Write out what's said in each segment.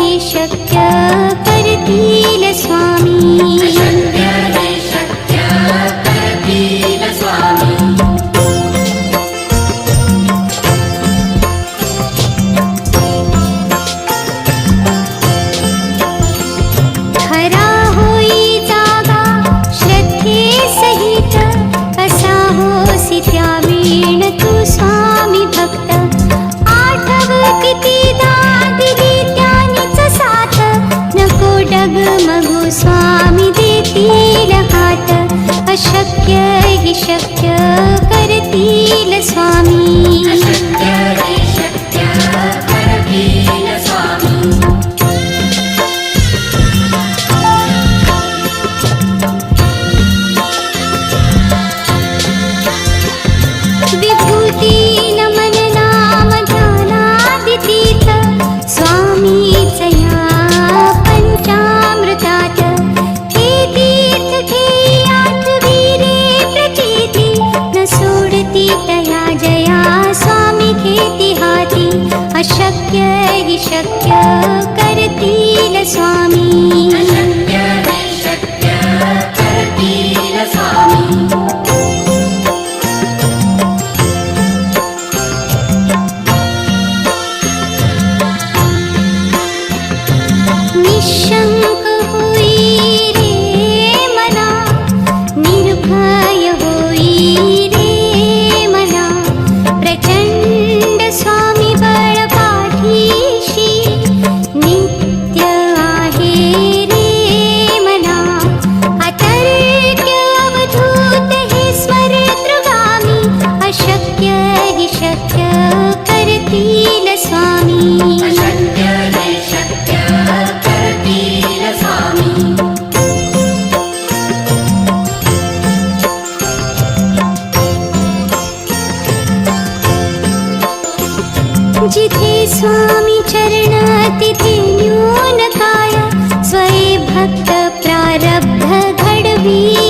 शक्य करतील स्वामी. जिते स्वामी चरणातिथिन्यूनताय स्वये भक्त प्रारब्ध भडवी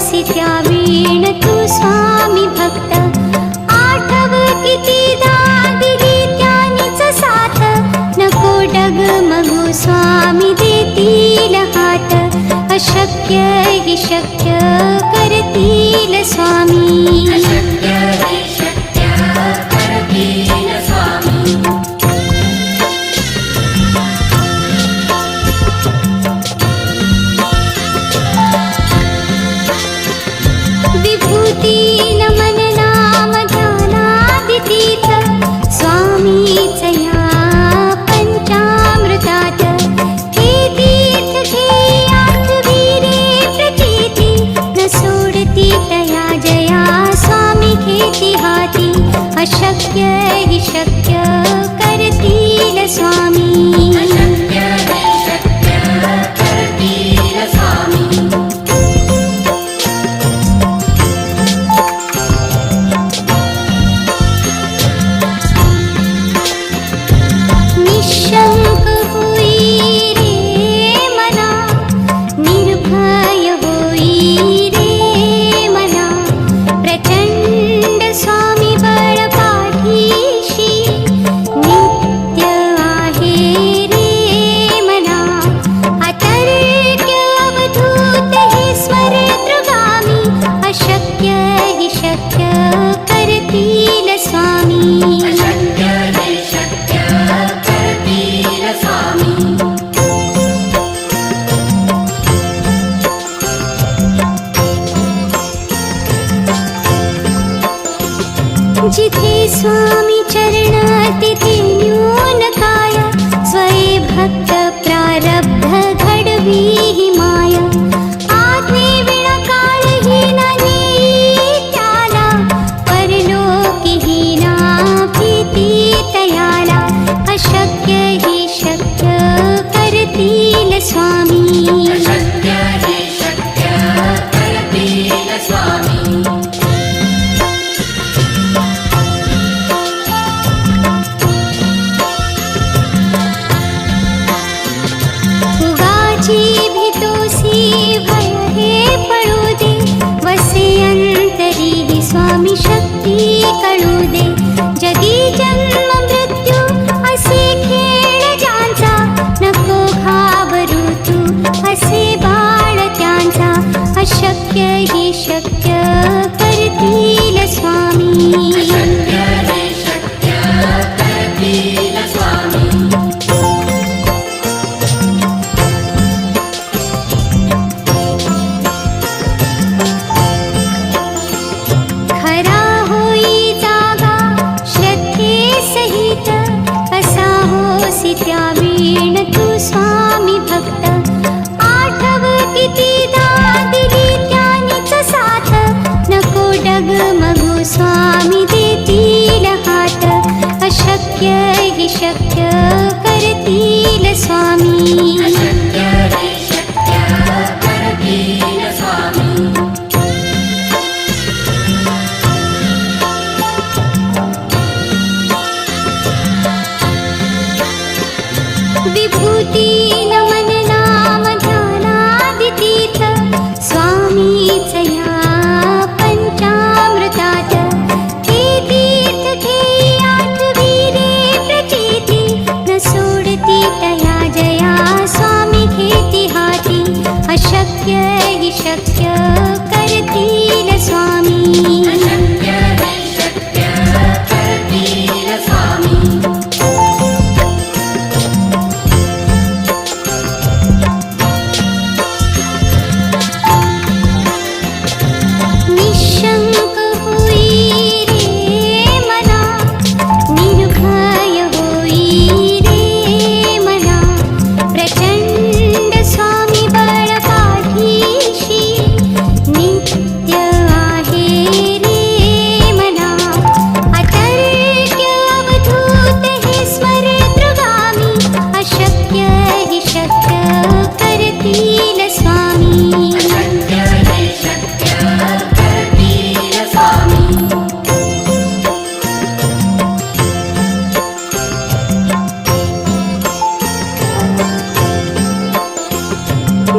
त्या वीण तू स्वामी भक्त आठव किती दिली त्यानीच साथ. नको डग मगो स्वामी देतील हात अशक्य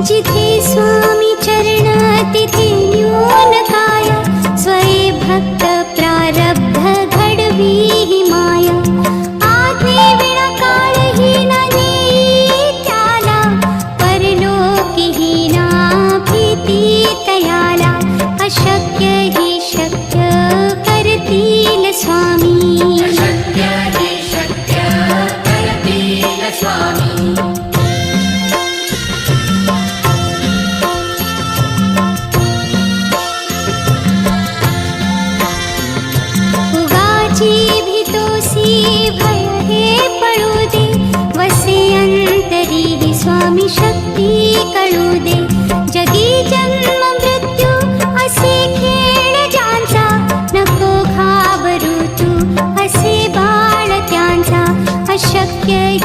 जिथे स्वामी चरणाति स्वामी शक्ती कळू दे. जगी जन्म मृत्यू असे खेळ ज्यांचा. नको घाबरू तू असे बाळ त्यांचा. अशक्य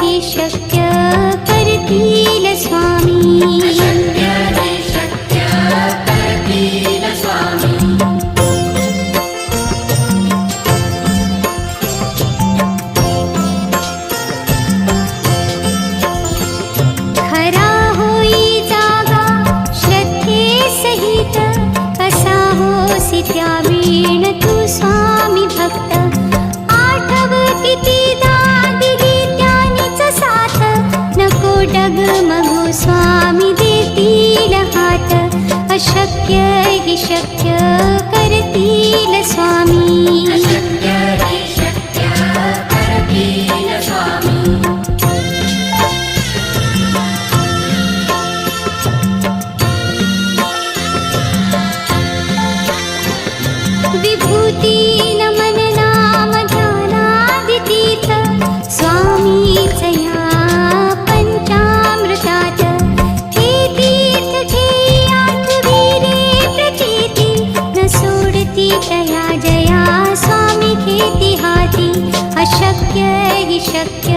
शक्य हि शक्य शक्य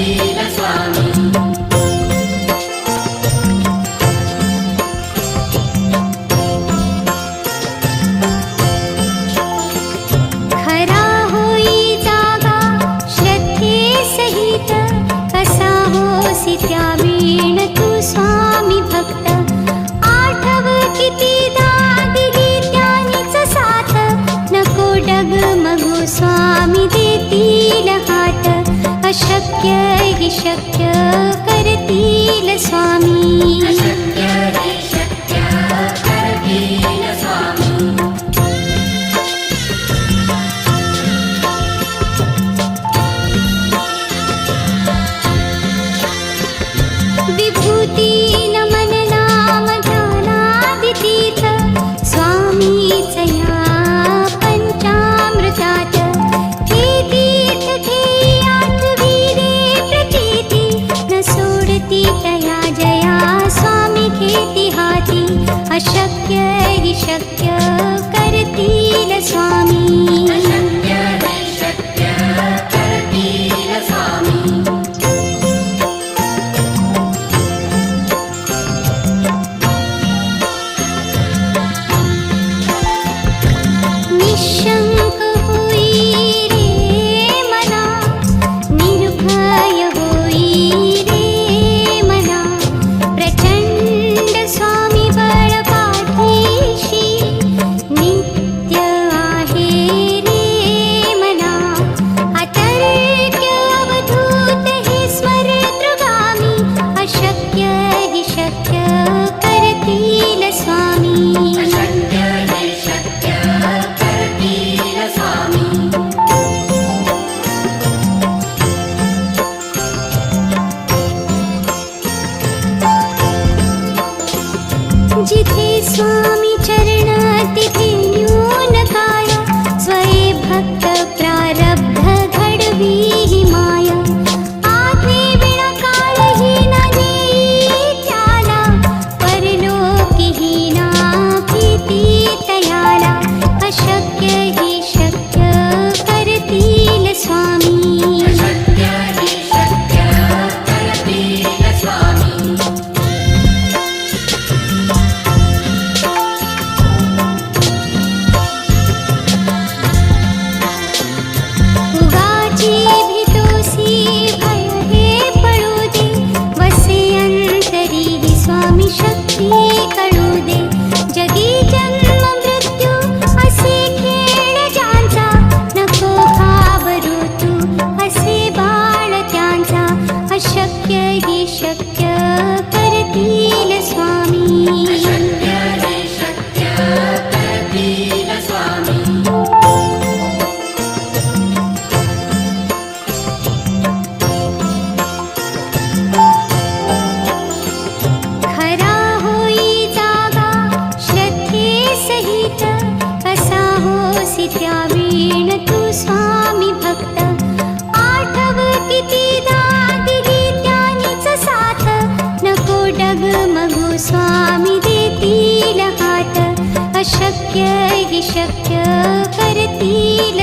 России. तिथे स्वामी जरणादि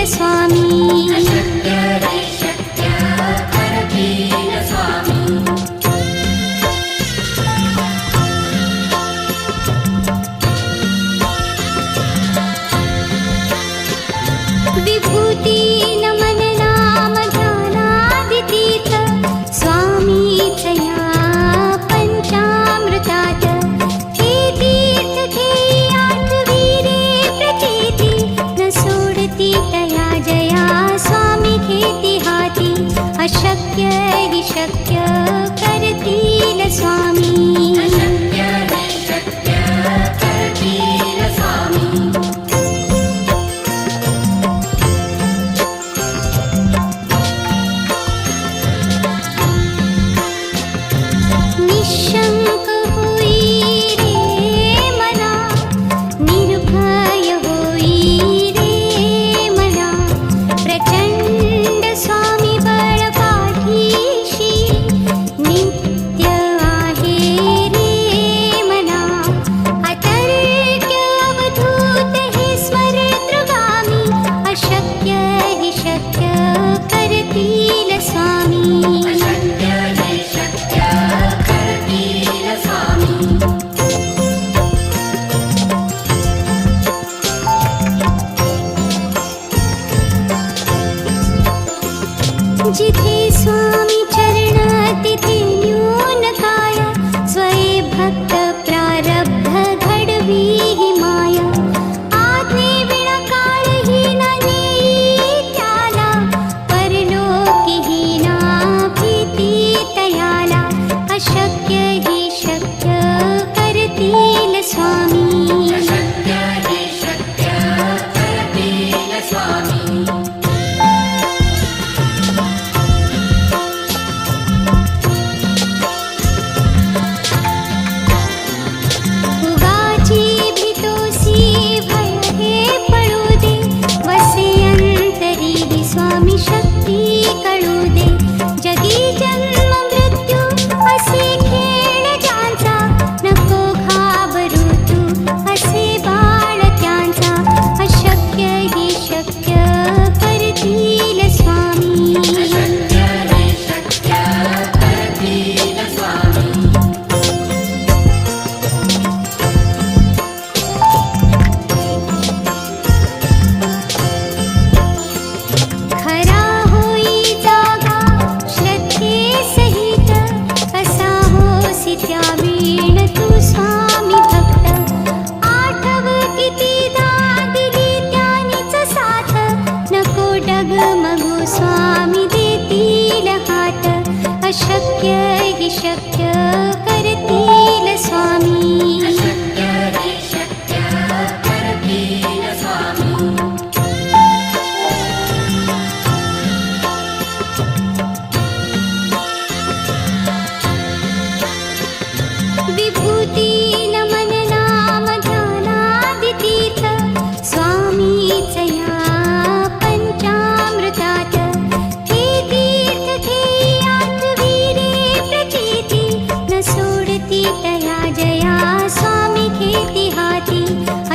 स्वामी